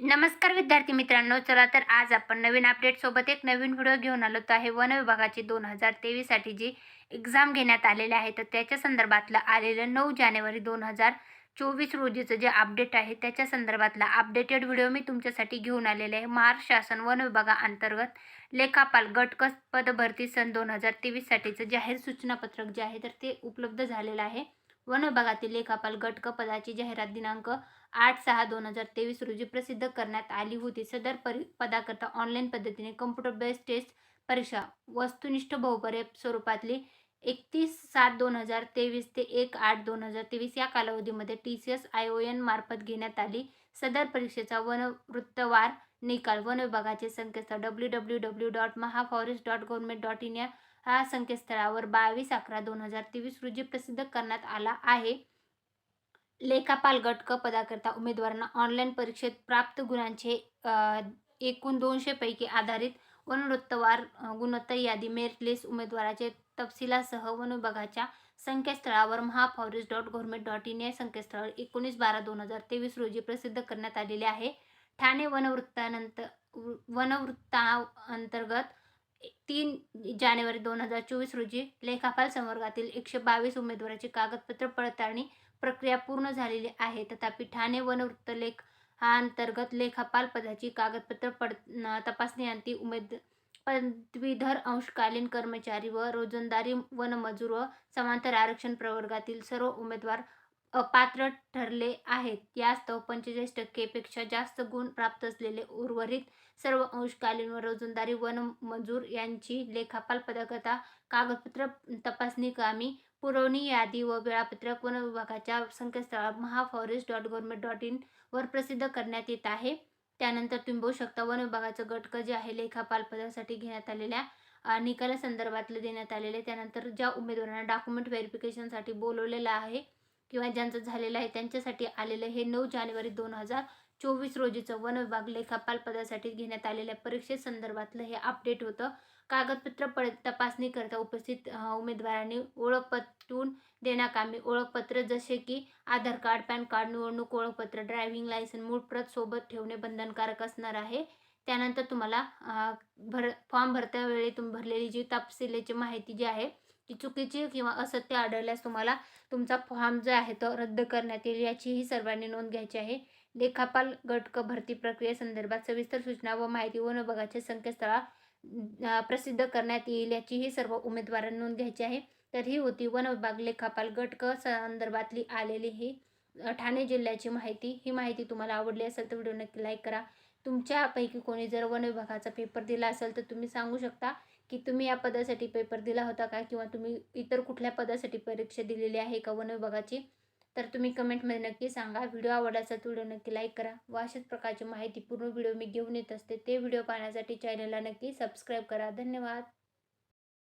नमस्कार विद्यार्थी मित्रांनो चला तर आज आपण नवीन अपडेट सोबत एक नवीन व्हिडिओ घेऊन आलो तर आहे वन विभागाची दोन हजार तेवीससाठी जी एक्झाम घेण्यात आलेली आहे. तर त्याच्या संदर्भातलं आलेलं नऊ जानेवारी दोन हजार चोवीस रोजीचं जे अपडेट आहे त्याच्या संदर्भातला अपडेटेड व्हिडिओ मी तुमच्यासाठी घेऊन आलेले आहे. महाराष्ट्र शासन वन विभागाअंतर्गत लेखापाल गटकस पदभरती सन दोन हजार तेवीससाठीचं जाहीर सूचनापत्रक जे आहे तर ते उपलब्ध झालेलं आहे. वन विभागातील लेखापाल गट पदाची जाहिरात दिनांक आठ सहा दोन हजार तेवीस रोजी प्रसिद्ध करण्यात आली होती. सदर परि पदाकरता ऑनलाईन पद्धतीने कम्प्युटर बेस्ड टेस्ट परीक्षा वस्तुनिष्ठ बहुपर्य स्वरूपातली एकतीस सात दोन हजार तेवीस ते एक आठ दोन हजार तेवीस या कालावधीमध्ये T C S I O N मार्फत घेण्यात आली. सदर परीक्षेचा वनवृत्तवार निकाल वन विभागाचे संकेतस्थळ W W W dot Mahaforest dot government dot in या संकेतस्थळावर बावीस अकरा दोन हजार तेवीस रोजी प्रसिद्ध करण्यात आला आहे. लेखापाल गट क पदाकरता उमेदवारांना ऑनलाईन परीक्षेत प्राप्त गुणांचे एकूण दोनशे पैकी आधारित वनवृत्तवार गुणोत्तर यादी मेरिट लिस्ट उमेदवाराचे तपशिलासह वन विभागाच्या संकेतस्थळावर Mahaforest dot government dot in या संकेतस्थळ एकोणीस बारा दोन हजार तेवीस रोजी प्रसिद्ध करण्यात आलेले आहे. ठाणे वनवृत्तानंतर वनवृत्ता अंतर्गत तीन जानेवारी दोन हजार चोवीस रोजी लेखापाल संवर्गातील एकशे बावीस उमेदवाराची कागदपत्र पडताळणी प्रक्रिया पूर्ण झालेली आहे. तथापि ठाणे वनवृत्त लेख हा अंतर्गत लेखापाल पदाची कागदपत्र पड तपासणी अंती उमेद पदवीधर अंशकालीन कर्मचारी व रोजंदारी वनमजूर व समांतर आरक्षण प्रवर्गातील सर्व उमेदवार अपात्र ठरले आहेत. यास्तव पंचेचाळीस टक्केपेक्षा जास्त गुण प्राप्त असलेले उर्वरित सर्व अंशकालीन व रोजंदारी वनमजूर यांची लेखापाल पदकथा कागदपत्र तपासणी कामी पुरवणी यादी व वेळापत्रक वन विभागाच्या संकेतस्थळात Mahaforest dot government dot in वर प्रसिद्ध करण्यात येत आहे. त्यानंतर तुम्ही बघू शकता वन विभागाचं गटक जे आहे लेखापाल पदासाठी घेण्यात आलेल्या अ, निकालासंदर्भातलं देण्यात आलेले. त्यानंतर ज्या उमेदवारांना डॉक्युमेंट व्हेरिफिकेशनसाठी बोलवलेलं आहे किंवा ज्यांचं झालेलं आहे त्यांच्यासाठी आलेलं हे नऊ जानेवारी दोन हजार चोवीस रोजीचं वन विभाग लेखापाल पदासाठी घेण्यात आलेल्या परीक्षेसंदर्भातलं हे अपडेट होतं. कागदपत्र पड तपासणी करता उपस्थित उमेदवारांनी ओळखपटून देण्याकामी ओळखपत्र जसे की आधार कार्ड पॅन कार्ड निवडणूक ओळखपत्र ड्रायव्हिंग लायसन मूळ प्रत सोबत ठेवणे बंधनकारक असणार आहे. त्यानंतर तुम्हाला भर फॉर्म भरत्या वेळी तुम्ही भरलेली जी तपशिलेची माहिती जी आहे ती चुकीची किंवा असत्य आढळल्यास तुम्हाला तुमचा फॉर्म जो आहे तो रद्द करण्यात येईल याचीही सर्वांनी नोंद घ्यायची आहे. लेखापाल गटक भरती प्रक्रियेसंदर्भात सविस्तर सूचना व माहिती वन विभागाच्या संकेतस्थळा प्रसिद्ध करण्यात येईल याचीही सर्व उमेदवारांनी नोंद घ्यायची आहे. तर ही होती वन विभाग लेखापाल गटक संदर्भातली आलेली ही ठाणे जिल्ह्याची माहिती. ही माहिती तुम्हाला आवडली असेल तर व्हिडिओ नक्की लाईक करा. तुमच्यापैकी कोणी जर वन विभागाचा पेपर दिला असेल तर तुम्ही सांगू शकता की तुम्ही या पदासाठी पेपर दिला होता का? किंवा तुम्ही इतर कुठल्या पदासाठी परीक्षा दिलेली आहे का वन विभागाची तर तुम्ही कमेंटमध्ये नक्की सांगा. व्हिडिओ आवडला असेल तर व्हिडिओ नक्की लाईक करा व अशाच प्रकारची माहिती पूर्ण व्हिडिओ मी घेऊन येत असते. ते व्हिडिओ पाहण्यासाठी चॅनलला नक्की सबस्क्राईब करा. धन्यवाद.